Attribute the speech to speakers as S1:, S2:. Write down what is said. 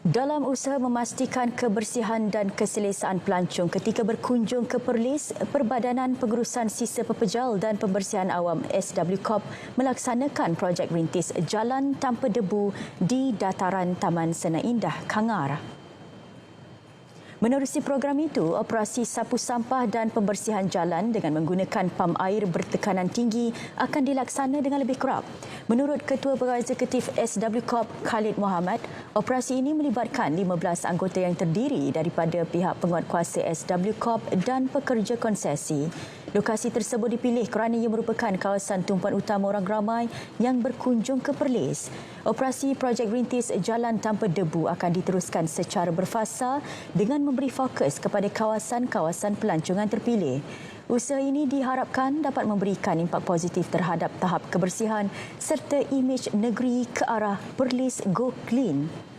S1: Dalam usaha memastikan kebersihan dan keselesaan pelancong ketika berkunjung ke Perlis, Perbadanan Pengurusan Sisa Pepejal dan Pembersihan Awam SWCOP melaksanakan projek rintis Jalan Tanpa Debu di dataran Taman Sena Indah, Kangar. Menerusi program itu, operasi sapu sampah dan pembersihan jalan dengan menggunakan pam air bertekanan tinggi akan dilaksana dengan lebih kerap. Menurut Ketua Pegawai Eksekutif SW Corp Khalid Muhammad, operasi ini melibatkan 15 anggota yang terdiri daripada pihak penguatkuasa SW Corp dan pekerja konsesi. Lokasi tersebut dipilih kerana ia merupakan kawasan tumpuan utama orang ramai yang berkunjung ke Perlis. Operasi projek rintis Jalan Tanpa Debu akan diteruskan secara berfasa dengan memberi fokus kepada kawasan-kawasan pelancongan terpilih. Usaha ini diharapkan dapat memberikan impak positif terhadap tahap kebersihan serta imej negeri ke arah Perlis Go Clean.